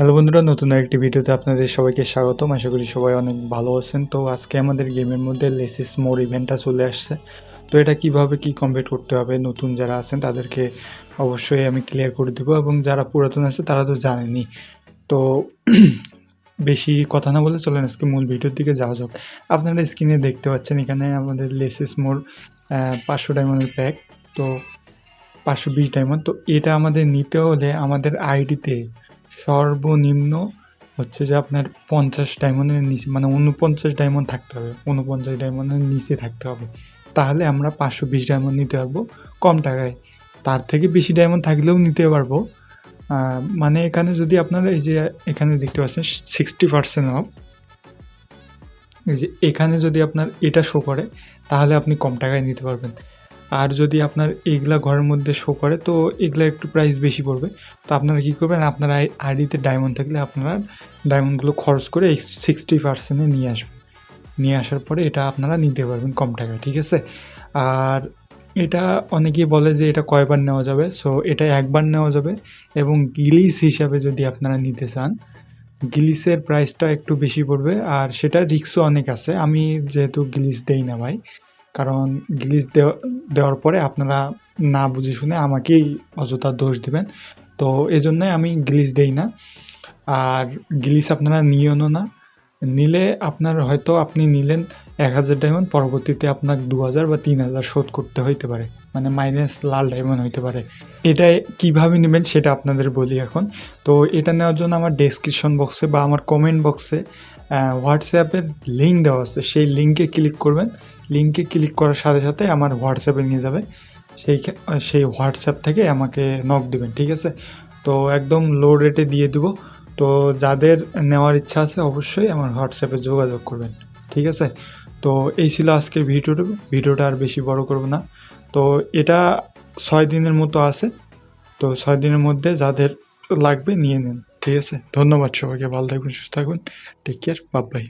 Hello বন্ধুরা, নতুন আরেকটি ভিডিওতে আপনাদের সবাইকে স্বাগতম। আশা করি সবাই অনেক ভালো আছেন। তো আজকে আমাদের গেমের মধ্যে লেসিস মোর ইভেন্টটা চলে আসছে। তো এটা কীভাবে কি কমপ্লিট করতে হবে, নতুন যারা আছেন তাদেরকে অবশ্যই আমি ক্লিয়ার করে দেবো এবং যারা পুরাতন আছে তারা তো জানেনি তো বেশি কথা না বলে চলেন আজকে মূল ভিডিওর দিকে যাওয়া যাক। আপনারা স্ক্রিনে দেখতে পাচ্ছেন এখানে আমাদের লেসিস মোর পাঁচশো ডায়মন্ডের প্যাক তো পাঁচশো বিশ ডায়মন্ড তো এটা আমাদের নিতে হলে আমাদের আইডিতে সর্বনিম্ন হচ্ছে যে আপনার পঞ্চাশ ডায়মন্ডের নিচে মানে উনপঞ্চাশ ডায়মন্ড থাকতে হবে উনপঞ্চাশ ডায়মন্ডের নিচে থাকতে হবে। তাহলে আমরা পাঁচশো বিশ ডায়মন্ড নিতে পারব কম টাকায়। তার থেকে বেশি ডায়মন্ড থাকলেও নিতে পারব। মানে এখানে যদি আপনারা এই যে এখানে দেখতে পাচ্ছেন সিক্সটি পার্সেন্ট অফ এই যে এখানে যদি আপনার এটা শো করে, তাহলে আপনি কম টাকায় নিতে পারবেন। আর যদি আপনার এইগুলা ঘরের মধ্যে শো করে, তো এগুলা একটু প্রাইস বেশি পড়বে। তো আপনারা কী করবেন, আপনার আইডিতে ডায়মন্ড থাকলে আপনারা ডায়মন্ডগুলো খরচ করে সিক্সটি পার্সেন্টে নিয়ে আসবেন। নিয়ে আসার পরে এটা আপনারা নিতে পারবেন কম টাকায়, ঠিক আছে? আর এটা অনেকেই বলে যে এটা কয়বার নেওয়া যাবে সো এটা একবার নেওয়া যাবে এবং গিলিস হিসাবে যদি আপনারা নিতে চান, গিলিসের প্রাইসটা একটু বেশি পড়বে। আর সেটা রিক্সও অনেক আছে, আমি যেহেতু গিলিস দেই না ভাই কারণ দেওয়া দেওয়ার পরে আপনারা না বুঝে শুনে আমাকেই অযথা দোষ দেবেন। তো এই জন্যই আমি গিলিস দেই না। আর গিলিস আপনারা নিয়েও না নিলে আপনার হয়তো আপনি নিলেন এক হাজার ডায়মন্ড পরবর্তীতে আপনার দু হাজার বা তিন হাজার শোধ করতে হইতে পারে। মানে মাইনাস লাল ডায়মন্ড হইতে পারে। এটা কীভাবে নেবেন সেটা আপনাদের বলি এখন। তো এটা নেওয়ার জন্য আমার ডেসক্রিপশন বক্সে বা আমার কমেন্ট বক্সে হোয়াটসঅ্যাপের লিঙ্ক দেওয়া আছে। সেই লিঙ্কে ক্লিক করবেন। লিঙ্কে ক্লিক করার সাথে সাথে আমার হোয়াটসঅ্যাপে নিয়ে যাবে। সেই সেই হোয়াটসঅ্যাপ থেকে আমাকে নক দেবেন, ঠিক আছে? তো একদম লো রেটে দিয়ে দিব। তো যাদের নেওয়ার ইচ্ছা আছে, অবশ্যই আমার হোয়াটসঅ্যাপে যোগাযোগ করবেন, ঠিক আছে? তো এই ছিল আজকের ভিডিওটা। ভিডিওটা আর বেশি বড় করব না। তো এটা ছয় দিনের মতো আছে। তো ছয় দিনের মধ্যে যাদের লাগবে নিয়ে নেন। ঠিক আছে ধন্যবাদ সবাইকে ভালো থাকবেন সুস্থ থাকবেন টেক কেয়ার বাই